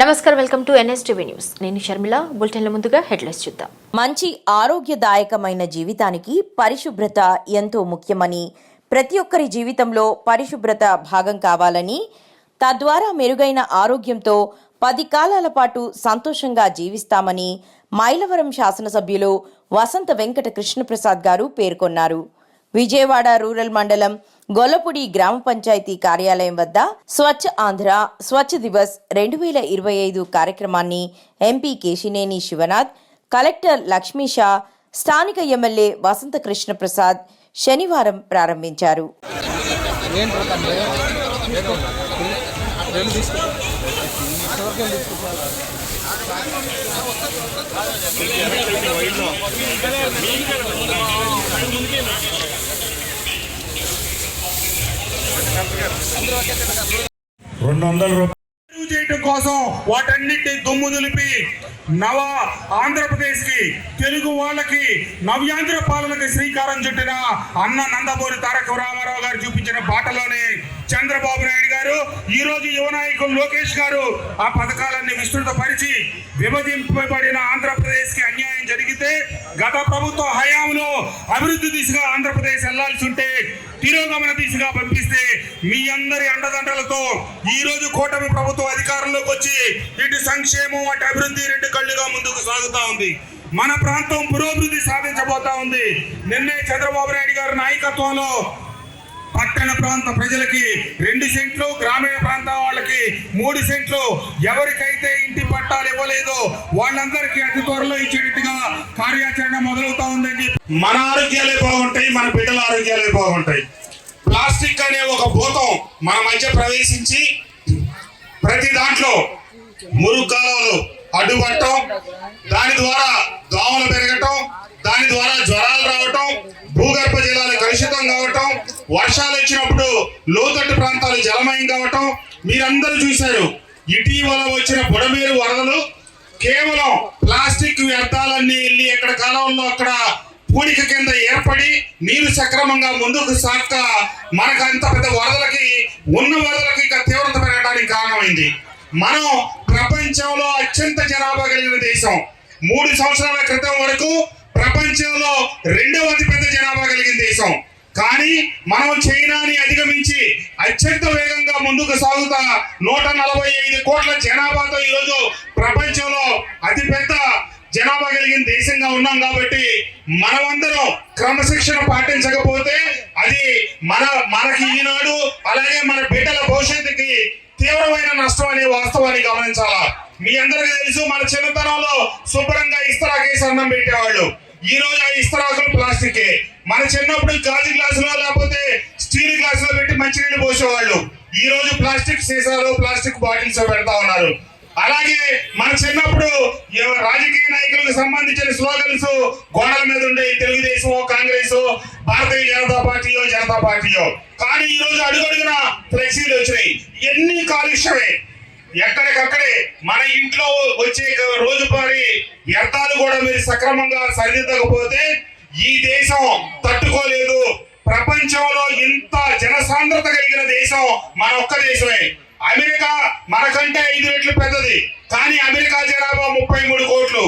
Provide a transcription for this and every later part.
నమస్కారం welcome to NSTV news. నేను షర్మిల. బులెటిన్ల ముందుగా హెడ్లైన్స్ చూద్దాం. మంచి ఆరోగ్యదాయకమైన జీవితానికి పరిశుభ్రత ఎంతో ముఖ్యమని ప్రతి ఒక్కరి జీవితంలో పరిశుభ్రత భాగం కావాలని తద్వారా మెరుగైన ఆరోగ్యంతో పది కాలాల పాటు సంతోషంగా జీవిస్తామని మైలవరం శాసనసభ్యులు వసంత వెంకట కృష్ణప్రసాద్ గారు పేర్కొన్నారు. విజయవాడ రూరల్ మండలం గొల్లపూడి గ్రామ పంచాయతీ కార్యాలయం వద్ద స్వచ్ఛ ఆంధ్ర స్వచ్ఛ దివస్ రెండు వేల ఇరవై ఐదు కార్యక్రమాన్ని ఎంపీ కేశినేని శివనాథ్ కలెక్టర్ లక్ష్మీ షా స్థానిక ఎమ్మెల్యే వసంత కృష్ణప్రసాద్ శనివారం ప్రారంభించారు. రెండు వందల రూపాయలు. అభివృద్ధి చేయటం కోసం వాటన్నిటి దుమ్ము దులిపి నవ ఆంధ్రప్రదేశ్కి తెలుగు వాళ్ళకి నవ్యాంధ్ర పాలనకి శ్రీకారం చుట్టిన అన్న నందమూరి తారక రామారావు గారు చూపించిన బాటలోనే చంద్రబాబు నాయుడు గారు ఈ రోజు యువ నాయకులు లోకేష్ గారు ఆ పథకాలన్నీ విస్తృతపరిచి విభజింపబడిన ఆంధ్రప్రదేశ్కి అన్యాయం జరిగితే గత ప్రభుత్వ హయాంలో అభివృద్ధి దిశగా ఆంధ్రప్రదేశ్ వెళ్ళాల్సి ఉంటే తిరోగమన దిశగా పంపిస్తే మీ అందరి అండదండలతో ఈ రోజు కూటమి ప్రభుత్వం అధికారంలోకి వచ్చి ఇటు సంక్షేమం అటు అభివృద్ధి రెండు కళ్ళుగా ముందుకు సాగుతా ఉంది. మన ప్రాంతం పురోభివృద్ధి సాధించబోతా ఉంది. నిన్నే చంద్రబాబు నాయుడు గారి నాయకత్వంలో పట్టణ ప్రాంత ప్రజలకి రెండు సెంట్లు గ్రామీణ ప్రాంతం వాళ్ళకి మూడు సెంట్లు. ఎవరికైతే ఇంటి పట్టాలు ఇవ్వలేదో వాళ్ళందరికీ అతి త్వరలో ఇచ్చేటట్టుగా కార్యాచరణ మొదలవుతా ఉందని మన ఆరోగ్యాలే బాగుంటాయి మన బిడ్డల ఆరోగ్యాలే బాగుంటాయి. ప్లాస్టిక్ అనే ఒక భూతం మన మధ్య ప్రవేశించి ప్రతి దాంట్లో మురుగు కాలువలు అడ్డుపట్టడం దాని ద్వారా దోమలు పెరగటం దాని ద్వారా జ్వరాలు రావటం భూగర్భ జలాలు కలుషితం కావటం వర్షాలు వచ్చినప్పుడు లోతట్టు ప్రాంతాలు జలమయం కావటం మీరందరూ చూశారు. ఇటీవల వచ్చిన బుడమేరు వరదలు కేవలం ప్లాస్టిక్ వ్యర్థాలన్నీ వెళ్ళి ఎక్కడ కాలంలో అక్కడ పూడిక కింద ఏర్పడి నీరు సక్రమంగా ముందుకు సాక్క మనకు అంత పెద్ద వరదలకి ఉన్న వరదలకి ఇంకా తీవ్రత పెరగడానికి కారణమైంది. మనం ప్రపంచంలో అత్యంత జనాభా కలిగిన దేశం. మూడు సంవత్సరాల క్రితం వరకు ప్రపంచంలో రెండవ అతిపెద్ద జనాభా కలిగిన దేశం. కానీ మనం చైనాని అధిగమించి అత్యంత వేగంగా ముందుకు సాగుతా నూట నలభై ఐదు కోట్ల జనాభాతో ఈరోజు ప్రపంచంలో అతిపెద్ద జనాభా కలిగిన దేశంగా ఉన్నాం కాబట్టి మనమందరం క్రమశిక్షణ పాటించకపోతే అది మన మనకి ఈనాడు అలాగే మన బిడ్డల భవిష్యత్తుకి తీవ్రమైన నష్టం అనే వాస్తవాన్ని గమనించాలా? మీ అందరికీ తెలుసు మన చిన్నతనంలో శుభ్రంగా ఇస్తరాకేసి అన్నం పెట్టేవాళ్ళు. ఈ రోజు ఆ ఇస్తరాకులు ప్లాస్టికే. మన చిన్నప్పుడు గాజు గ్లాసులో లేకపోతే స్టీల్ గ్లాసులో పెట్టి మంచినీళ్ళు పోసేవాళ్ళు. ఈ రోజు ప్లాస్టిక్ సీసాలు ప్లాస్టిక్ బాటిల్స్ పెడతా ఉన్నారు. అలాగే మన చిన్నప్పుడు రాజకీయ నాయకులకు సంబంధించిన స్లోగన్స్ గోడల మీద ఉండే తెలుగుదేశం కాంగ్రెస్ భారతీయ జనతా పార్టీయో జనతా పార్టీయో. కానీ ఈ రోజు అడుగడుగున ఫ్లెక్సీలు వచ్చినాయి. ఎన్ని కాలుష్యమే. ఎక్కడికక్కడే మన ఇంట్లో వచ్చే రోజుపారి వ్యర్థాలు కూడా మీరు సక్రమంగా సరిదిద్దకపోతే ఈ దేశం తట్టుకోలేదు. ప్రపంచంలో ఇంత జనసాంద్రత కలిగిన దేశం మన ఒక్క దేశమే. అమెరికా మనకంటే ఐదు రెట్లు పెద్దది. కానీ అమెరికా జనాభా ముప్పై మూడు కోట్లు.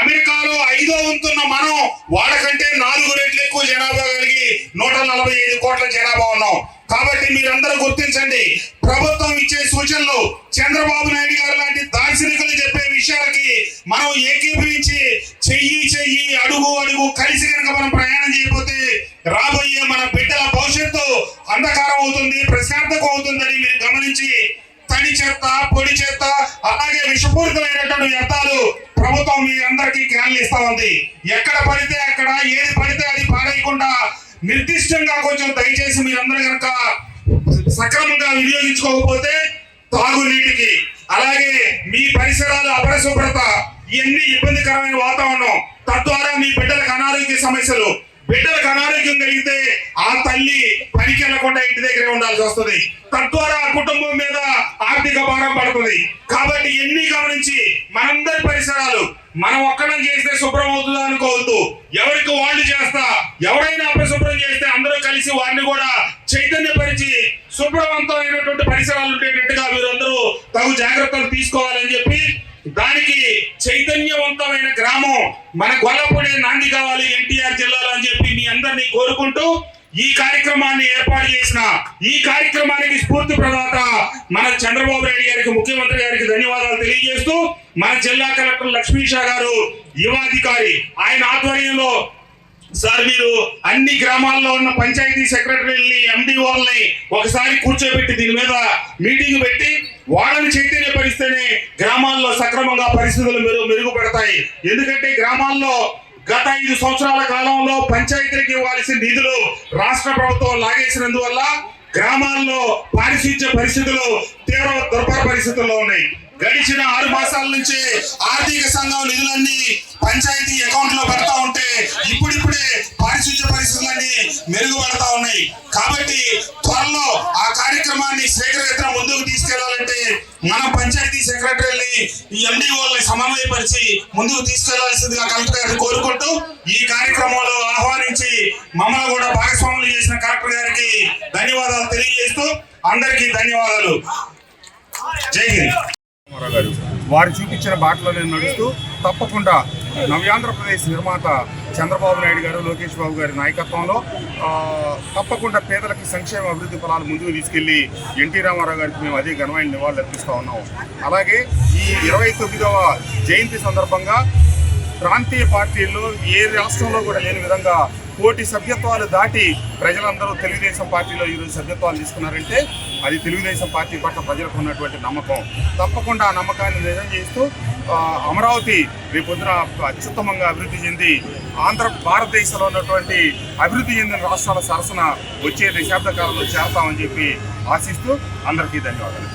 అమెరికాలో ఐదో ఉంటున్న మనం వాళ్ళకంటే నాలుగు రెట్లు ఎక్కువ జనాభా కలిగి నూట నలభై ఐదు కోట్ల జనాభా ఉన్నాం. కాబట్టి మీరందరూ గుర్తించండి ప్రభుత్వం ఇచ్చే సూచనలు చంద్రబాబు నాయుడు గారు లాంటి దార్శనికులు చెప్పే విషయాలకి మనం ఏకీభవించి చెయ్యి ఈ అడుగు అడుగు కలిసి కనుక మనం ప్రయాణం చేయకపోతే రాబోయే మన బిడ్డల భవిష్యత్తు అంధకారం అవుతుంది ప్రశాంతకం అవుతుందని మీరు గమనించి తడి చెత్త పొడి చెత్త అలాగే విషపూరితమైనటువంటి వ్యర్థాలు ప్రభుత్వం మీ అందరికీ క్యాన్లు ఇస్తా ఉంది. ఎక్కడ పడితే అక్కడ ఏది పడితే అది పాడేయకుండా నిర్దిష్టంగా కొంచెం దయచేసి మీరందరూ కనుక సక్రమంగా వినియోగించుకోకపోతే తాగునీటికి అలాగే మీ పరిసరాల అపరిశుభ్రత ఇవన్నీ ఇబ్బందికరమైన వాతావరణం. తద్వారా మీ బిడ్డలకు అనారోగ్య సమస్యలు. బిడ్డలకు అనారోగ్యం కలిగితే ఆ తల్లి పనికి వెళ్ళకుండా ఇంటి దగ్గరే ఉండాల్సి వస్తుంది. తద్వారా ఆ కుటుంబం మీద ఆర్థిక భారం పడుతుంది. కాబట్టి ఎన్ని గమనించి మనందరి పరిసరాలు మనం ఒక్కడం చేస్తే శుభ్రం అవుతుందా అనుకోవద్దు. ఎవరికి వాళ్ళు చేస్తా ఎవరైనా అపశుభ్రం చేస్తే అందరూ కలిసి వారిని కూడా చైతన్యపరిచి శుభ్రవంతమైనటువంటి పరిసరాలు ఉండేటట్టుగా మీరందరూ తగు జాగ్రత్తలు తీసుకోవాలని చెప్పి దానికి చైతన్యవంతమైన గ్రామం మన గొల్లపూడి నాంది కావాలి ఎన్టీఆర్ జిల్లాలో అని చెప్పి మీ అందరినీ కోరుకుంటూ ఈ కార్యక్రమాన్ని ఏర్పాటు చేసిన ఈ కార్యక్రమానికి స్ఫూర్తి ప్రదాత మన చంద్రబాబు నాయుడు గారికి ముఖ్యమంత్రి గారికి ధన్యవాదాలు తెలియజేస్తూ మన జిల్లా కలెక్టర్ లక్ష్మీషా గారు యువాధికారి ఆయన ఆధ్వర్యంలో సార్ మీరు అన్ని గ్రామాల్లో ఉన్న పంచాయతీ సెక్రటరీని ఎండిఓల్ని ఒకసారి కూర్చోబెట్టి దీని మీద మీటింగ్ పెట్టి వాళ్ళని చైతన్యపరిస్తేనే గ్రామాల్లో సక్రమంగా పరిస్థితులు మెరుగు మెరుగుపడతాయి. ఎందుకంటే గ్రామాల్లో గత ఐదు సంవత్సరాల కాలంలో పంచాయతీలకు ఇవ్వాల్సిన నిధులు రాష్ట్ర ప్రభుత్వం లాగేసినందువల్ల గ్రామాల్లో పారిశుధ్య పరిస్థితులు తీవ్ర దుర్భర పరిస్థితుల్లో ఉన్నాయి. గడిచిన ఆరు మాసాల నుంచి ఆర్థిక సంఘం నిధులన్నీ పంచాయతీ అకౌంట్లో పెడతా ఉంటే ఇప్పుడిప్పుడే పారిశుద్ధ్య పరిస్థితులన్నీ మెరుగుపడతా ఉన్నాయి. కాబట్టి త్వరలో ఆ కార్యక్రమాన్ని శేఖరవేత్ర ముందుకు తీసుకెళ్ళాలంటే మన పంచాయతీ సెక్రటరీని ఈ ఎండిఓల్ని సమన్వయపరిచి ముందుకు తీసుకెళ్ళాల్సిందిగా కలెక్టర్ గారిని కోరుకుంటూ ఈ కార్యక్రమంలో ఆహ్వానించి మమ్మల్ని కూడా భాగస్వాములు చేసిన కలెక్టర్ గారికి ధన్యవాదాలు తెలియజేస్తూ అందరికీ ధన్యవాదాలు. జై హింద్. గారు. వారు చూపించిన బాటలో నేను నడుస్తూ తప్పకుండా నవ్యాంధ్రప్రదేశ్ నిర్మాత చంద్రబాబు నాయుడు గారు లోకేష్ బాబు గారి నాయకత్వంలో తప్పకుండా పేదలకి సంక్షేమ అభివృద్ధి ఫలాలు ముందుకు తీసుకెళ్ళి ఎన్టీ రామారావు గారికి మేము అదే ఘనమైన నివాళులు అర్పిస్తూ ఉన్నాం. అలాగే ఈ ఇరవై తొమ్మిదవ జయంతి సందర్భంగా ప్రాంతీయ పార్టీల్లో ఏ రాష్ట్రంలో కూడా లేని విధంగా కోటి సభ్యత్వాలు దాటి ప్రజలందరూ తెలుగుదేశం పార్టీలో ఈరోజు సభ్యత్వాలు తీసుకున్నారంటే అది తెలుగుదేశం పార్టీ పట్ల ప్రజలకు ఉన్నటువంటి నమ్మకం. తప్పకుండా ఆ నమ్మకాన్ని నిజం చేస్తూ అమరావతి రేపొద్దున అత్యుత్తమంగా అభివృద్ధి చెంది ఆంధ్ర భారతదేశంలో ఉన్నటువంటి అభివృద్ధి చెందిన రాష్ట్రాల సరసన వచ్చే దశాబ్ద కాలంలో చేరతామని చెప్పి ఆశిస్తూ అందరికీ ధన్యవాదాలు.